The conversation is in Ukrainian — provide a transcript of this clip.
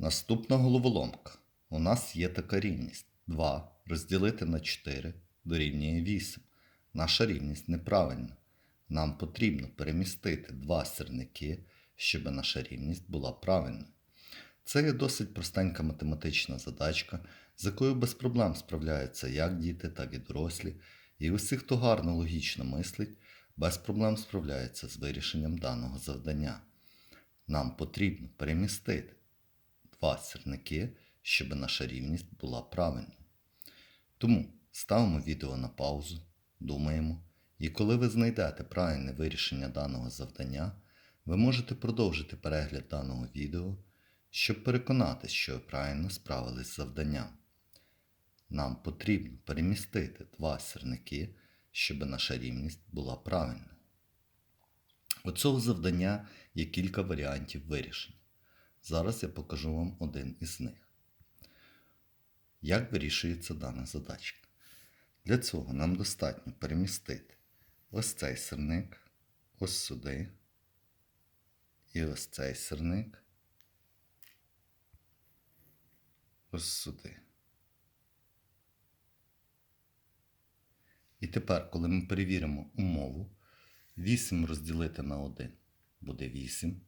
Наступна головоломка. У нас є така рівність. 2 розділити на 4 дорівнює 8. Наша рівність неправильна. Нам потрібно перемістити два сірники, щоб наша рівність була правильною. Це є досить простенька математична задачка, з якою без проблем справляються як діти, так і дорослі, і усі, хто гарно логічно мислить, без проблем справляються з вирішенням даного завдання. Нам потрібно перемістити два сірники, щоб наша рівність була правильною. Тому ставимо відео на паузу, думаємо, і коли ви знайдете правильне вирішення даного завдання, ви можете продовжити перегляд даного відео, щоб переконатися, що ви правильно справились з завданням. Нам потрібно перемістити два сірники, щоб наша рівність була правильною. У цього завдання є кілька варіантів вирішення. Зараз я покажу вам один із них. Як вирішується дана задачка? Для цього нам достатньо перемістити ось цей сирник ось сюди. І ось цей сирник ось сюди. І тепер, коли ми перевіримо умову, 8 розділити на 1 буде 8,